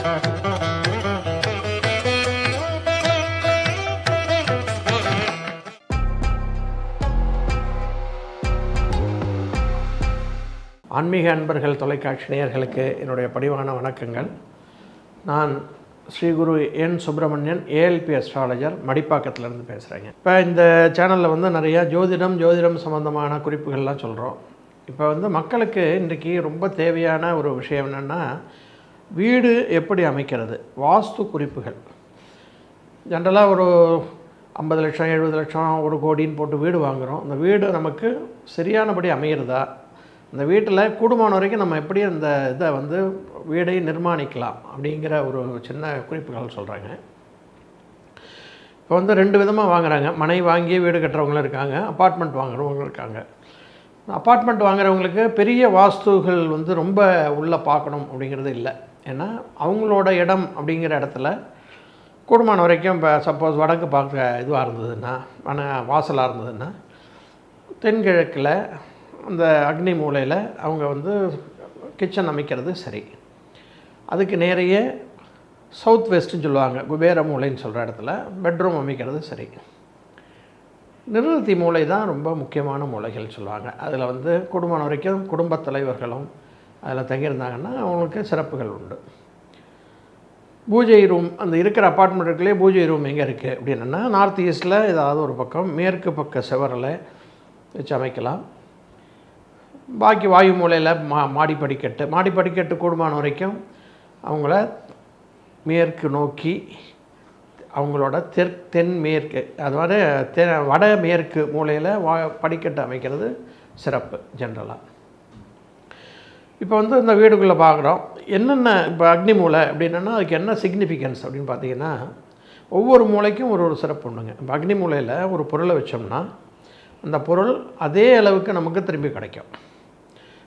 ஆன்மீக அன்பர்கள் தொலைக்காட்சி நேயர்களுக்கு என்னுடைய பணிவான வணக்கங்கள். நான் Shri Guru N. Subramanian ALP astrologer மடிப்பாக்கத்திலேருந்து பேசுகிறேங்க இப்போ இந்த சேனலில் வந்து நிறையா ஜோதிடம் ஜோதிடம் சம்மந்தமான குறிப்புகள்லாம் சொல்கிறோம் இப்போ வந்து மக்களுக்கு இன்றைக்கி ரொம்ப தேவையான ஒரு விஷயம் என்னென்னா வீடு எப்படி அமைக்கிறது? வாஸ்து குறிப்புகள். ஜென்ரலாக ஒரு ஐம்பது லட்சம் எழுபது லட்சம் ஒரு கோடின்னு போட்டு வீடு வாங்குகிறோம் அந்த வீடு நமக்கு சரியானபடி அமையிறதா அந்த வீட்டில் கூடுமான வரைக்கும் நம்ம எப்படி அந்த இதை வந்து வீடை நிர்மாணிக்கலாம் அப்படிங்கிற ஒரு சின்ன குறிப்புகள் சொல்கிறாங்க இப்போ வந்து ரெண்டு விதமாக வாங்குறாங்க. மனை வாங்கி வீடு கட்டுறவங்களும் இருக்காங்க அப்பார்ட்மெண்ட் வாங்குறவங்களும் இருக்காங்க. அப்பார்ட்மெண்ட் வாங்குறவங்களுக்கு பெரிய வாஸ்துகள் வந்து ரொம்ப உள்ளே பார்க்கணும் அப்படிங்கிறது இல்லை. ஏன்னா அவங்களோட இடம் அப்படிங்கிற இடத்துல கூடுமான வரைக்கும் இப்போ சப்போஸ் வடக்கு பார்க்க இதுவாக இருந்ததுன்னா மன வாசலாக இருந்ததுன்னா தென்கிழக்கில் அந்த அக்னி மூலையில் அவங்க வந்து கிச்சன் அமைக்கிறது சரி. அதுக்கு நேரைய சவுத் வெஸ்ட்டுன்னு சொல்லுவாங்க குபேர மூலைன்னு சொல்கிற இடத்துல பெட்ரூம் அமைக்கிறது சரி. நிறுத்தி மூளை தான் ரொம்ப முக்கியமான மூலைகள் சொல்லுவாங்க. அதில் வந்து குடும்பம் வரைக்கும் குடும்பத் தலைவர்களும் அதில் தங்கியிருந்தாங்கன்னா அவங்களுக்கு சிறப்புகள் உண்டு. பூஜை ரூம் அந்த இருக்கிற அப்பார்ட்மெண்ட்டுக்குள்ளே பூஜை ரூம் எங்கே இருக்குது அப்படின்னா நார்த் ஈஸ்டில் ஏதாவது ஒரு பக்கம் மேற்கு பக்க செவரில் வச்சு அமைக்கலாம். பாக்கி வாயு மூலையில் மா மாடி படிக்கட்டு மாடி படிக்கட்டு கூடுமான வரைக்கும் அவங்கள மேற்கு நோக்கி அவங்களோட தெற் தென்மேற்கு அதாவது தெ வட மேற்கு மூலையில் வா படிக்கட்டு அமைக்கிறது சிறப்பு ஜென்ரலாக இப்போ வந்து இந்த வீடுக்குள்ளே பார்க்குறோம். என்னென்ன இப்போ அக்னி மூலை அப்படின்னா அதுக்கு என்ன சிக்னிஃபிகன்ஸ் அப்படின்னு பார்த்தீங்கன்னா ஒவ்வொரு மூளைக்கும் ஒரு ஒரு சிறப்பு உண்டுங்க. இப்போ அக்னி மூலையில் ஒரு பொருளை வச்சோம்னா அந்த பொருள் அதே அளவுக்கு நமக்கு திரும்பி கிடைக்கும்.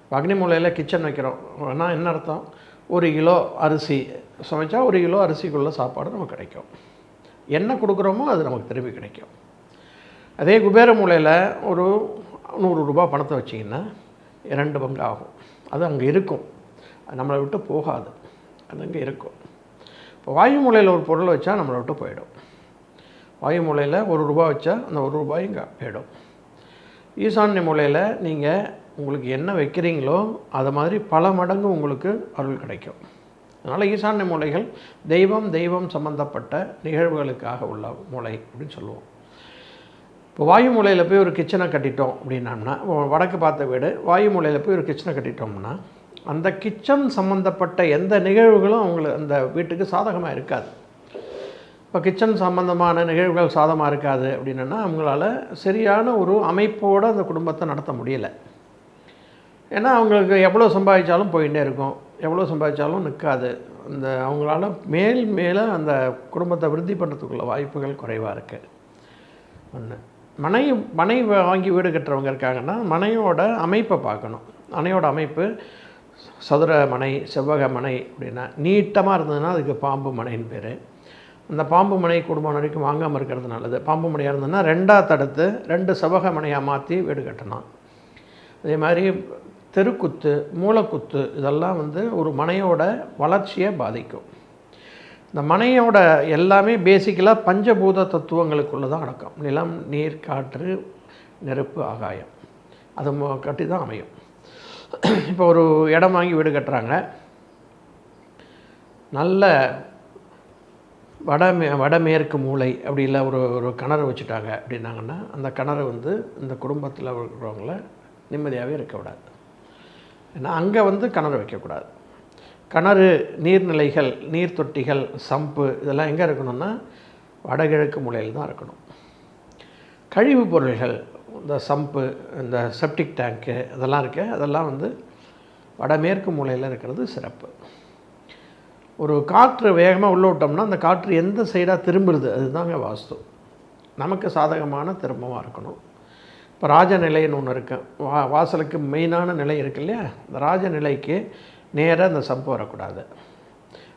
இப்போ அக்னி மூலையில் கிச்சன் வைக்கிறோம். ஆனால் என்ன அர்த்தம்? ஒரு கிலோ அரிசி சமைச்சா ஒரு கிலோ அரிசிக்குள்ள சாப்பாடு நமக்கு கிடைக்கும். என்ன கொடுக்குறோமோ அது நமக்கு திரும்பி கிடைக்கும். அதே குபேர மூலையில் ஒரு நூறு ரூபா பணத்தை வச்சிங்கன்னா இரண்டு பங்கு ஆகும் அது அங்கே இருக்கும். நம்மளை விட்டு போகாது. அது அங்கே இருக்கும். இப்போ வாயுமூலையில் ஒரு பொருள் வச்சா நம்மளை விட்டு போயிடும். வாயு மூலையில் ஒரு ரூபா வச்சா அந்த ஒரு ரூபாய் இங்கே போயிடும். ஈசான்ய மூலையில் நீங்கள் உங்களுக்கு என்ன வைக்கிறீங்களோ அது மாதிரி பல மடங்கு உங்களுக்கு அருள் கிடைக்கும். அதனால் ஈசான்ய மூலைகள் தெய்வம் தெய்வம் சம்பந்தப்பட்ட நிகழ்வுகளுக்காக உள்ள மூலை அப்படின்னு சொல்லுவோம். இப்போ வாயு மூலையில் போய் ஒரு கிச்சனை கட்டிட்டோம் அப்படின்னம்னா வடக்கு பார்த்த வீடு வாயு மூலையில் போய் ஒரு கிச்சனை கட்டிட்டோம்னா அந்த கிச்சன் சம்மந்தப்பட்ட எந்த நிகழ்வுகளும் அவங்களுக்கு அந்த வீட்டுக்கு சாதகமாக இருக்காது. இப்போ கிச்சன் சம்மந்தமான நிகழ்வுகள் சாதமாக இருக்காது அப்படின்னா அவங்களால சரியான ஒரு அமைப்போடு அந்த குடும்பத்தை நடத்த முடியலை. ஏன்னா அவங்களுக்கு எவ்வளோ சம்பாதிச்சாலும் போயிட்டே இருக்கும். எவ்வளோ சம்பாதிச்சாலும் நிற்காது. அந்த அவங்களால மேல் மேலே அந்த குடும்பத்தை விருத்தி பண்ணுறதுக்குள்ள வாய்ப்புகள் குறைவாக இருக்குது ஒன்று மனை மனை வாங்கி வீடு கட்டுறவங்க இருக்காங்கன்னா மனையோட அமைப்பை பார்க்கணும். மனையோட அமைப்பு சதுர மனை செவ்வக மனை அப்படின்னா நீட்டமாக இருந்ததுன்னா அதுக்கு பாம்பு மனைன்னு பேர். அந்த பாம்பு மனை குடும்பம் வரைக்கும் வாங்காமல் இருக்கிறது நல்லது. பாம்பு மனையாக இருந்ததுன்னா ரெண்டாக தடுத்து ரெண்டு செவ்வக மனையாக மாற்றி வீடு கட்டணும். அதே மாதிரி தெருக்குத்து மூளைக்குத்து இதெல்லாம் வந்து ஒரு மனையோட வளர்ச்சியை பாதிக்கும். இந்த மனையோட எல்லாமே பேசிக்கலாக பஞ்சபூத தத்துவங்களுக்குள்ளே தான் அடக்கம். நிலம் நீர் காற்று நெருப்பு ஆகாயம். அது மு- கட்டி தான் அமையும். இப்போ ஒரு இடம் வாங்கி வீடு கட்டுறாங்க. நல்ல வடமே வடமேற்கு மூலை அப்படி இல்லை ஒரு ஒரு கிணறு வச்சுட்டாங்க அப்படின்னாங்கன்னா அந்த கிணறு வந்து இந்த குடும்பத்தில் இருக்கிறவங்கள நிம்மதியாகவே இருக்க விடாது. ஏன்னா அங்கே வந்து கிணறு வைக்கக்கூடாது. கிணறு நீர்நிலைகள் நீர் தொட்டிகள் சம்பு இதெல்லாம் எங்கே இருக்கணும்னா வடகிழக்கு மூலையில் தான் இருக்கணும். கழிவுப் பொருள்கள் இந்த சம்பு இந்த செப்டிக் டேங்க்கு இதெல்லாம் இருக்கு அதெல்லாம் வந்து வடமேற்கு மூலையில் இருக்கிறது சிறப்பு. ஒரு காற்று வேகமாக உள்ள விட்டோம்னா அந்த காற்று எந்த சைடாக திரும்புறது? அதுதாங்க வாஸ்து. நமக்கு சாதகமான திரும்பமாக இருக்கணும். இப்போ ராஜநிலைன்னு ஒன்று இருக்குது வா வாசலுக்கு மெயினான நிலை இருக்கு இல்லையா? இந்த ராஜநிலைக்கு நேராக அந்த சம்பு வரக்கூடாது.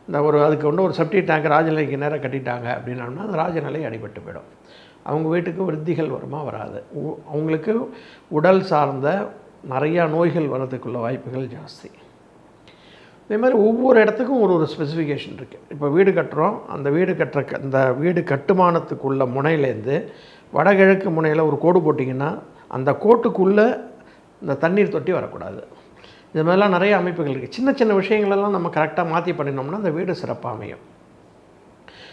இந்த ஒரு அதுக்கு ஒன்று ஒரு செப்டி டேங்க் ராஜநிலைக்கு நேராக கட்டிட்டாங்க அப்படின்னோம்னா அந்த ராஜநிலை அடிபட்டு போயிடும். அவங்க வீட்டுக்கு விருத்திகள் வருமா வராது. உ- அவங்களுக்கு உடல் சார்ந்த நிறையா நோய்கள் வர்றதுக்குள்ள வாய்ப்புகள் ஜாஸ்தி. இதே மாதிரி ஒவ்வொரு இடத்துக்கும் ஒரு ஒரு ஸ்பெசிஃபிகேஷன் இருக்குது இப்போ வீடு கட்டுறோம். அந்த வீடு கட்டுற க- அந்த வீடு கட்டுமானத்துக்குள்ள முனையிலேருந்து வடகிழக்கு முனையில் ஒரு கோடு போட்டிங்கன்னா அந்த கோட்டுக்குள்ளே இந்த தண்ணீர் தொட்டி வரக்கூடாது. இது மாதிரிலாம் நிறைய அமைப்புகள் இருக்குது சின்ன சின்ன விஷயங்களெல்லாம் நம்ம கரெக்டாக மாற்றி பண்ணினோம்னா அந்த வீடு சிறப்பாக அமையும்.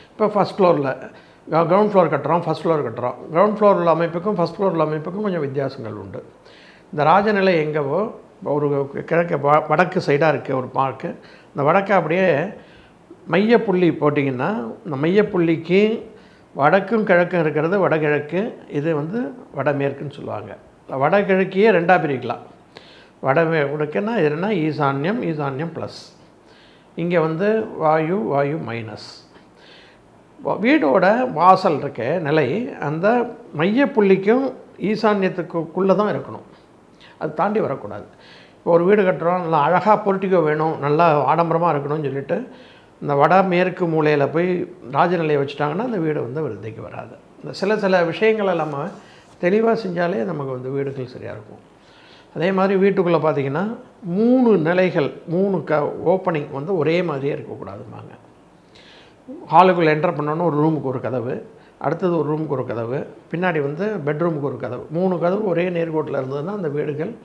இப்போ ஃபஸ்ட் ஃப்ளோரில் கிரவுண்ட் ஃப்ளோர் கட்டுறோம் ஃபஸ்ட் ஃப்ளோர் கட்டுறோம். கிரவுண்ட் ஃப்ளோர் உள்ள அமைப்புக்கும் ஃபஸ்ட் ஃப்ளோர் உள்ள அமைப்புக்கும் கொஞ்சம் வித்தியாசங்கள் உண்டு. இந்த ராஜநிலை எங்கேவோ ஒரு கிழக்கு வ- வடக்கு சைடாக இருக்குது ஒரு பார்க்கு இந்த வடக்கை அப்படியே மையப்புள்ளி போட்டிங்கன்னா இந்த மையப்புள்ளிக்கு வடக்கும் கிழக்கும் இருக்கிறது வடகிழக்கு இது வந்து வடமேற்குன்னு சொல்லுவாங்க. வடகிழக்கையே ரெண்டாக பிரிக்கலாம். வடமே உனக்குன்னா எதுனா ஈசான்யம் ஈசான்யம் ப்ளஸ் இங்கே வந்து வாயு வாயு மைனஸ் வீடோட வாசல் இருக்க நிலை அந்த மையப்புள்ளிக்கும் ஈசான்யத்துக்குள்ளே தான் இருக்கணும். அது தாண்டி வரக்கூடாது. இப்போ ஒரு வீடு கட்டுறோம் நல்லா அழகாக பொலிட்டிக்கோ வேணும் நல்லா ஆடம்பரமாக இருக்கணும்னு சொல்லிட்டு இந்த வட மேற்கு மூலையில் போய் ராஜநிலையை வச்சுட்டாங்கன்னா அந்த வீடு வந்து விருத்திக்கு வராது. இந்த சில சில விஷயங்களை நம்ம தெளிவாக செஞ்சாலே நமக்கு வந்து வீடுகள் சரியாக இருக்கும். அதே மாதிரி வீட்டுக்குள்ளே பார்த்தீங்கன்னா மூணு நிலைகள் மூணு க ஓப்பனிங் வந்து ஒரே மாதிரியே இருக்கக்கூடாதும்பாங்க. ஹாலுக்குள்ளே என்டர் பண்ணோன்னா ஒரு ரூமுக்கு ஒரு கதவு அடுத்தது ஒரு ரூமுக்கு ஒரு கதவு பின்னாடி வந்து பெட்ரூமுக்கு ஒரு கதவு. மூணு கதவு ஒரே நேர்கோட்டில் இருந்ததுன்னா அந்த வீடுகள்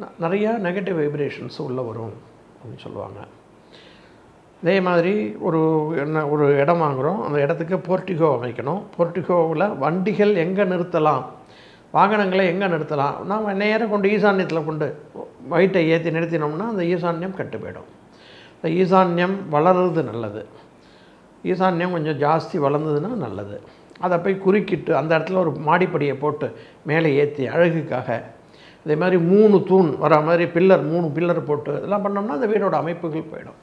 ந- நிறையா நெகட்டிவ் வைப்ரேஷன்ஸ் உள்ளே வரும் அப்படின்னு சொல்லுவாங்க. அதே மாதிரி ஒரு என்ன ஒரு இடம் வாங்குகிறோம் அந்த இடத்துக்கு போர்ட்டிகோ அமைக்கணும். போர்ட்டிகோவில் வண்டிகள் எங்கே நிறுத்தலாம்? வாகனங்களை எங்கே நிறுத்தலாம்? நம்ம நேராக கொண்டு ஈசான்யத்தில் கொண்டு வயிட்டை ஏற்றி நிறுத்தினோம்னா அந்த ஈசான்யம் கெட்டு போயிடும். இந்த ஈசான்யம் வளர்றது நல்லது. ஈசான்யம் கொஞ்சம் ஜாஸ்தி வளர்ந்ததுன்னா நல்லது. அதை போய் குறுக்கிட்டு அந்த இடத்துல ஒரு மாடிப்படியை போட்டு மேலே ஏற்றி அழகுக்காக அதே மாதிரி மூணு தூண் வர மாதிரி பில்லர் மூணு பில்லர் போட்டு இதெல்லாம் பண்ணோம்னா அந்த வீடோட அமைப்புகள் போயிடும்.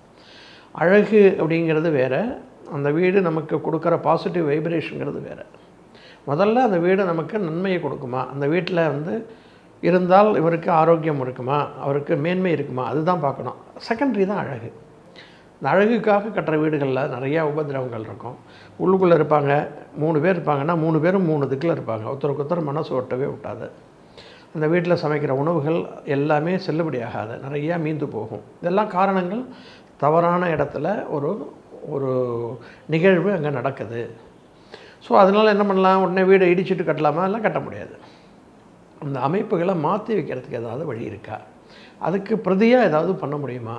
அழகு அப்படிங்கிறது வேறு. அந்த வீடு நமக்கு கொடுக்குற பாசிட்டிவ் வைப்ரேஷனுங்கிறது வேறு. முதல்ல அந்த வீடு நமக்கு நன்மையை கொடுக்குமா? அந்த வீட்டில் வந்து இருந்தால் இவருக்கு ஆரோக்கியம் இருக்குமா? அவருக்கு மேன்மை இருக்குமா? அதுதான் பார்க்கணும். செகண்டரி தான் அழகு. இந்த அழகுக்காக கட்டுற வீடுகளில் நிறையா உபதிரவங்கள் இருக்கும். உள்ளுக்குள்ளே இருப்பாங்க. மூணு பேர் இருப்பாங்கன்னா மூணு பேரும் மூணு திக்கில் இருப்பாங்க. ஒருத்தருக்கு ஒருத்தர் மனசு ஒட்டவே விட்டாது அந்த வீட்டில் சமைக்கிற உணவுகள் எல்லாமே செல்லுபடியாகாது நிறையா மீந்து போகும். இதெல்லாம் காரணங்கள் தவறான இடத்துல ஒரு ஒரு நிகழ்வு அங்கே நடக்குது. ஸோ அதனால் என்ன பண்ணலாம்? உடனே வீடை இடிச்சிட்டு கட்டலாமா? எல்லாம் கட்ட முடியாது. அந்த அமைப்புகளை மாற்றி வைக்கிறதுக்கு ஏதாவது வழி இருக்கா? அதுக்கு பிரதியாக ஏதாவது பண்ண முடியுமா?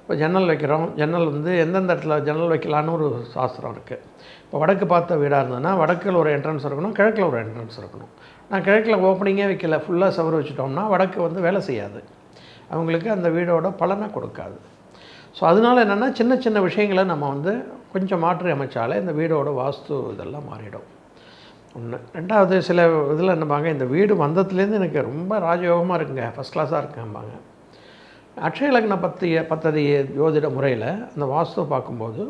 இப்போ ஜன்னல் வைக்கிறோம். ஜன்னல் வந்து எந்தெந்த இடத்துல ஜன்னல் வைக்கலான்னு ஒரு சாஸ்திரம் இருக்குது இப்போ வடக்கு பார்த்த வீடாக இருந்ததுன்னா வடக்கில் ஒரு என்ட்ரன்ஸ் இருக்கணும் கிழக்கில் ஒரு என்ட்ரன்ஸ் இருக்கணும். நான் கிழக்கில் ஓப்பனிங்கே வைக்கல ஃபுல்லாக சவறு வச்சுட்டோம்னா வடக்கு வந்து வேலை செய்யாது. அவங்களுக்கு அந்த வீடோட பலனை கொடுக்காது. ஸோ அதனால என்னென்னா சின்ன சின்ன விஷயங்களை நம்ம வந்து கொஞ்சம் மாற்றி அமைச்சாலே இந்த வீடோட வாஸ்து இதெல்லாம் மாறிடும். ஒன்று ரெண்டாவது சில இதில் என்னப்பாங்க இந்த வீடு வந்ததுலேருந்து எனக்கு ரொம்ப ராஜயோகமாக இருக்குங்க. ஃபஸ்ட் கிளாஸாக இருக்கும்பாங்க. அக்ஷய லக்ன பத்திய பத்ததி ஜோதிட முறையில் அந்த வாஸ்து பார்க்கும்போது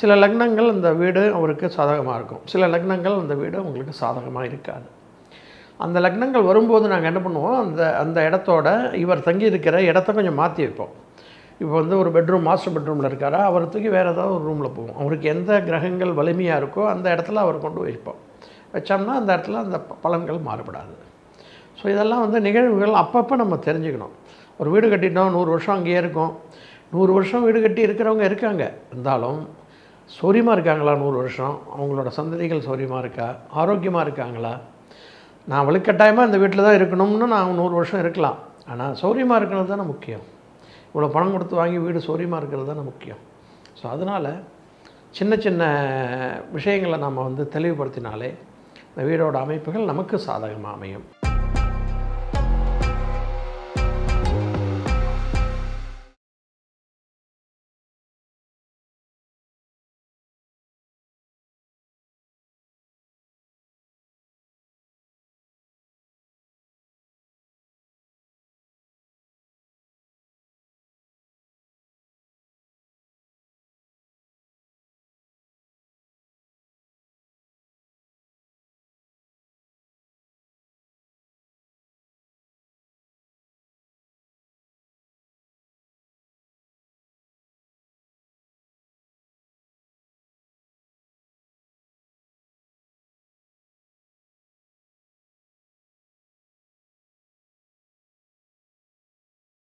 சில லக்னங்கள் இந்த வீடு அவருக்கு சாதகமாக இருக்கும். சில லக்னங்கள் அந்த வீடு உங்களுக்கு சாதகமாக இருக்காது. அந்த லக்னங்கள் வரும்போது நாங்கள் என்ன பண்ணுவோம் அந்த அந்த இடத்தோட இவர் தங்கி இருக்கிற இடத்த கொஞ்சம் மாற்றி வைப்போம். இப்போ வந்து ஒரு பெட்ரூம் மாஸ்டர் பெட்ரூமில் இருக்காரா அவரை தூக்கி வேறு ஏதாவது ஒரு ரூமில் போவோம். அவருக்கு எந்த கிரகங்கள் வலிமையாக இருக்கோ அந்த இடத்துல அவர் கொண்டு வைப்போம் வச்சோம்னா அந்த இடத்துல அந்த ப- பலன்கள் மாறுபடாது. ஸோ இதெல்லாம் வந்து நிகழ்வுகள் அப்பப்போ நம்ம தெரிஞ்சுக்கணும். ஒரு வீடு கட்டிட்டோம் நூறு வருஷம் அங்கேயே இருக்கும். நூறு வருஷம் வீடு கட்டி இருக்கிறவங்க இருக்காங்க. இருந்தாலும் சௌரியமாக இருக்காங்களா நூறு வருஷம்? அவங்களோட சந்ததிகள் சௌரியமாக இருக்கா? ஆரோக்கியமாக இருக்காங்களா? நான் வலுக்கட்டாயமாக இந்த வீட்டில் தான் இருக்கணும்னு நான் நூறு வருஷம் இருக்கலாம். ஆனால் சௌரியமாக இருக்கிறது தானே முக்கியம். இவ்வளோ பணம் கொடுத்து வாங்கி வீடு சௌரியமாக இருக்கிறது தான் முக்கியம். ஸோ அதனால் சின்ன சின்ன விஷயங்களை நம்ம வந்து தெளிவுபடுத்தினாலே இந்த வீடோட அமைப்புகள் நமக்கு சாதகமாக அமையும்.